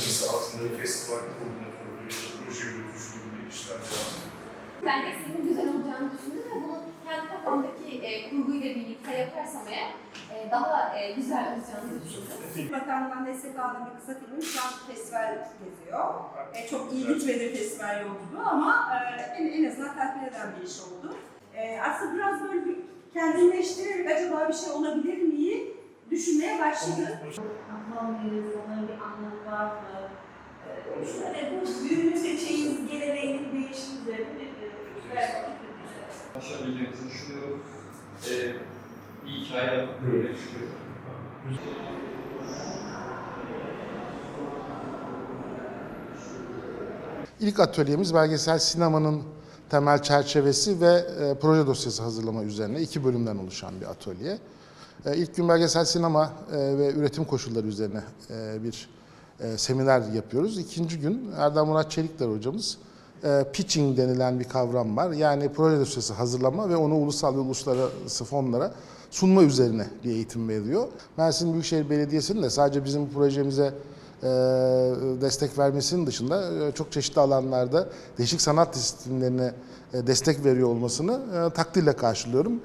çatısı altında bir festival koordinatörlüğü, proje yürütücü gibi işler yaptım. Ben de senin güzel olacağını düşündüm ve bunu kendi kafamdaki e, kurguyla birlikte yaparsam eğer e, daha e, güzel olacağını düşündüm. Bakanlığından destek aldığım bir kısa film şu an festival geziyor. E, çok iyi gitmedi festival yolculuğu ama e, en, en azından tatmin eden bir iş oldu. E, aslında biraz böyle bir kendimleştirerek acaba bir şey olabilir miyi düşünmeye başladım. Anlam mıyız, onların bir mı? Ee, hani bu üzerine düşünüyorum. Ee, bir hikaye böyle düşünüyorum. İlk atölyemiz belgesel sinemanın temel çerçevesi ve e, proje dosyası hazırlama üzerine iki bölümden oluşan bir atölye. E, ilk gün belgesel sinema e, ve üretim koşulları üzerine e, bir e, seminer yapıyoruz. İkinci gün Erdem Murat Çelikler hocamız e, pitching denilen bir kavram var. Yani proje dosyası hazırlama ve onu ulusal ve uluslararası fonlara sunma üzerine bir eğitim veriyor. Mersin Büyükşehir Belediyesi'nin de sadece bizim projemize e, destek vermesinin dışında çok çeşitli alanlarda değişik sanat disiplinlerine destek veriyor olmasını takdirle karşılıyorum.